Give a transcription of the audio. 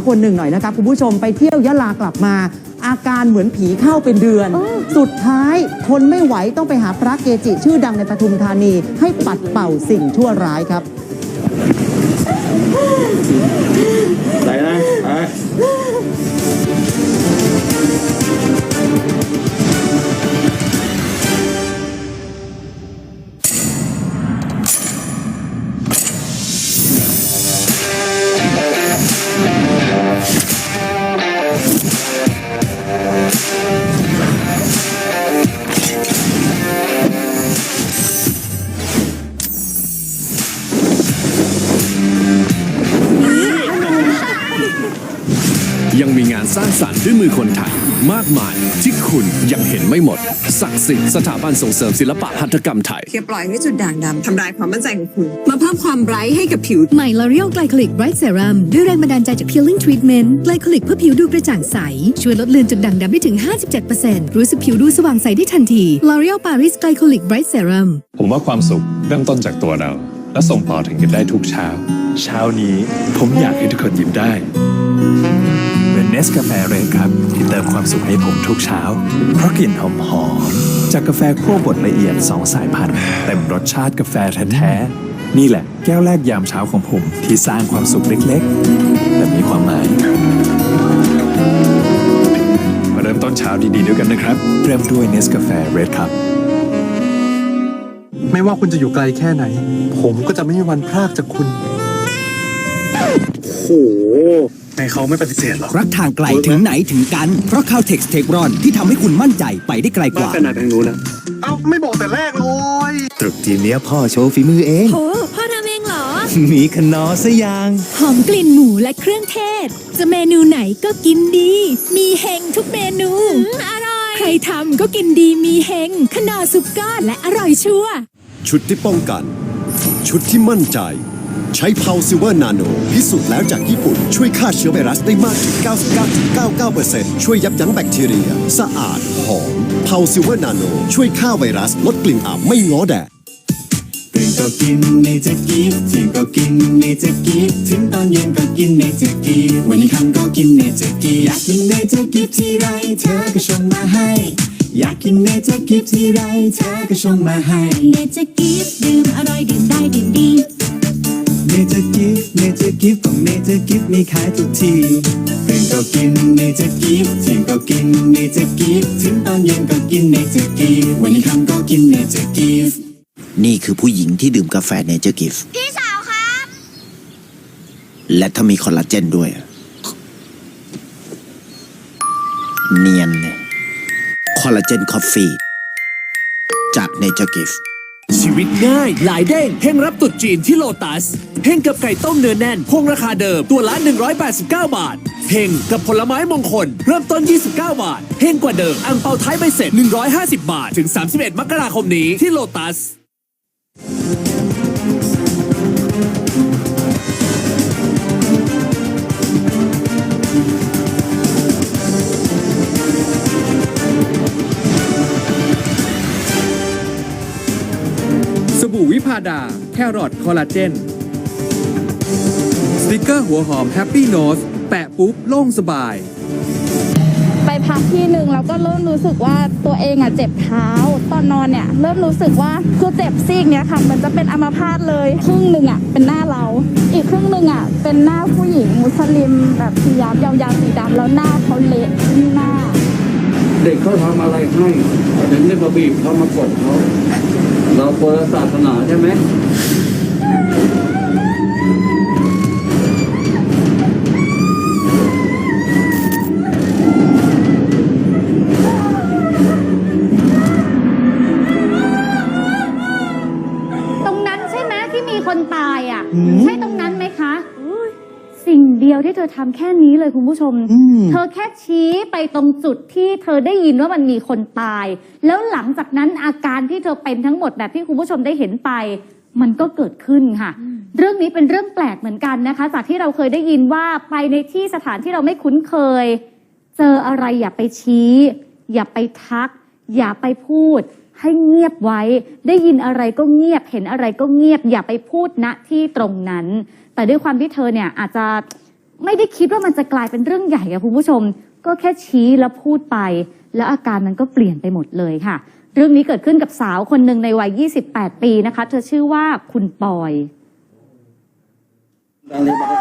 าวคนหนึ่งหน่อยนะครับคุณผู้ชมไปเที่ยวยะลากลับมา อาการเหมือนผีเข้าเป็นเดือน สุดท้ายทนไม่ไหวต้องไปหาพระเกจิชื่อดังในปทุมธานี ให้ปัดเป่าสิ่งชั่วร้ายครับไหนนะ สร้างสรรค์ด้วยมือคนไทย มากมายที่คุณยังเห็นไม่หมด ศักดิ์สิทธิ์สถาบันส่งเสริมศิลปะหัตถกรรมไทย อย่าปล่อยให้จุดด่างดำทำลายความมั่นใจของคุณ มาเพิ่มความไบรท์ให้กับผิว ใหม่ L'Oreal Glycolic Bright Serum ด้วยแรงบันดาลใจจาก Peeling Treatment Glycolic เพื่อผิวดูกระจ่างใส ช่วยลดเลือนจุดด่างดำได้ถึง 57%รู้สึกผิวดูสว่างใสได้ทันที L'Oreal Paris Glycolic Bright Serum ผมว่าความสุขเริ่มต้นจากตัวเรา และส่งต่อถึงกันได้ทุกเช้า เช้านี้ผมอยากให้ทุกคนยิ้มได้เหมือนเน สกาแฟเรดครับที่เติมความสุขให้ผมทุกเช้า เพราะกลิ่นหอมหอมๆจากกาแฟคั่วบดละเอียดสองสายพันธุ์เต็มรสชาติกาแฟแท้ๆนี่แหละแก้วแรกยามเช้าของผมที่สร้างความสุขเล็กๆ แต่มีความหมายมาเริ่มต้นเช้าดีๆด้วยกันนะครับ เริ่มด้วยเนสกาแฟเรดครับไม่ว่าคุณจะอยู่ไกลแค่ไหน ผมก็จะไม่มีวันพรากจากคุณ โอ้โหในเขาไม่ปฏิเสธหรอกรักทางไกลถึงไหนถึงกัน เพราะ Caltex t e c h r o n ที่ทำให้คุณมั่นใจไปได้ไกลกว่า ขนาดทางนู้นแล้วเอ้าไม่บอกแต่แรกเลย ตรุษจีนเนี้ยพ่อโชว์ฝีมือเองโอ้พ่อทำเองเหรอ มีขนอซะยังหอมกลิ่นหมูและเครื่องเทศ จะเมนูไหนก็กินดี มีเฮงทุกเมนูอร่อย ใครทำก็กินดีมีเฮงขนาดสุกก้อนและอร่อยชัวร์ ชุดที่ป้องกัน ชุดที่มั่นใจ ใช้เพาซิเวอร์นาโนพิสูจน์แล้วจากญี่ปุ่น ช่วยฆ่าเชื้อไวรัสได้มากถึง 99.99%ช่วยยับยั้งแบคทีเรีย สะอาด หอมเพาซิเวอร์นาโนช่วยฆ่าไวรัส ลดกลิ่นอับไม่ง้อแดดตื่นก็กินเนเจอร์กีฟเที่ยงก็กินเนเจอร์กีฟถึงตอนเย็นก็กินเนเจอร์กีฟวันนี้ค่ำก็กินเนเจอร์กีฟอยากกินเนเจอร์กีฟทีไรเธอก็ชงมาให้ อยากกินเนเจอร์กีฟทีไรเธอก็ชงมาให้เนเจอร์กีฟดื่มอร่อยดื่มได้ดื่มดี เนเจอร์กีฟเนเจอร์กีฟของเนเจอร์กีฟมีขายทุกที่ตื่นก็กินเนเจอร์กีฟเที่ยงก็กินเนเจอร์กีฟถึงตอนเย็นก็กินเนเจอร์กีฟวันนี้ค่ำก็กินเนเจอร์กีฟนี่คือผู้หญิงที่ดื่มกาแฟเนเจอร์กิฟพี่สาวครับ และถ้ามีคอลลาเจนด้วย เนียนเลยคอลลาเจนคอฟฟี่จากเนเจอร์กิฟต์ ชีวิตง่าย หลายเด้งเฮงรับตุดจีนที่โลตัสเฮงกับไก่ต้มเนื้อแน่นคงราคาเดิมตัวละ 189 บาทเฮงกับผลไม้มงคล เริ่มต้น 29 บาทเฮงกว่าเดิมอังเปาท้ายใบเสร็จ 150 บาท ถึง 31 มกราคมนี้ที่โลตัส สบู่วิพาดา แครอทคอลลาเจน สติกเกอร์หัวหอมแฮปปี้โนสแปะปุ๊บโล่งสบาย ไปพักที่หนึ่งแล้วก็เริ่มรู้สึกว่าตัวเองอะเจ็บเท้า ตอนนอนเนี่ยเริ่มรู้สึกว่าคือเจ็บซีกเนี้ยค่ะมันจะเป็นอัมพาตเลยครึ่งหนึ่งอะเป็นหน้าเรา อีกครึ่งหนึ่งอะเป็นหน้าผู้หญิงมุสลิมแบบสียาวยาวๆสีดำแล้วหน้าเขาเละที่หน้า เด็กเขาทำอะไรให้ถึงได้มาบีบเขามากดเขา เราเปิดศาสนาใช่ไหมตรงนั้นใช่ไหมที่มีคนตายอะ ใช่ตรงนั้นไหมคะ สิ่งเดียวที่เธอทำแค่นี้เลยคุณผู้ชมเธอแค่ชี้ไปตรงจุดที่เธอได้ยินว่ามันมีคนตาย แล้วหลังจากนั้นอาการที่เธอเป็นทั้งหมดแบบที่คุณผู้ชมได้เห็นไป มันก็เกิดขึ้นค่ะ เรื่องนี้เป็นเรื่องแปลกเหมือนกันนะคะ จากที่เราเคยได้ยินว่าไปในที่สถานที่เราไม่คุ้นเคย เจออะไรอย่าไปชี้ อย่าไปทัก อย่าไปพูด ให้เงียบไว้ ได้ยินอะไรก็เงียบเห็นอะไรก็เงียบ อย่าไปพูดณที่ตรงนั้น แต่ด้วยความที่เธอเนี่ยอาจจะไม่ได้คิดว่ามันจะกลายเป็นเรื่องใหญ่อะคุณผู้ชม ก็แค่ชี้แล้วพูดไป แล้วอาการมันก็เปลี่ยนไปหมดเลยค่ะ เรื่องนี้เกิดขึ้นกับสาวคนหนึ่งในวัย 28 ปีนะคะ เธอชื่อว่าคุณปอย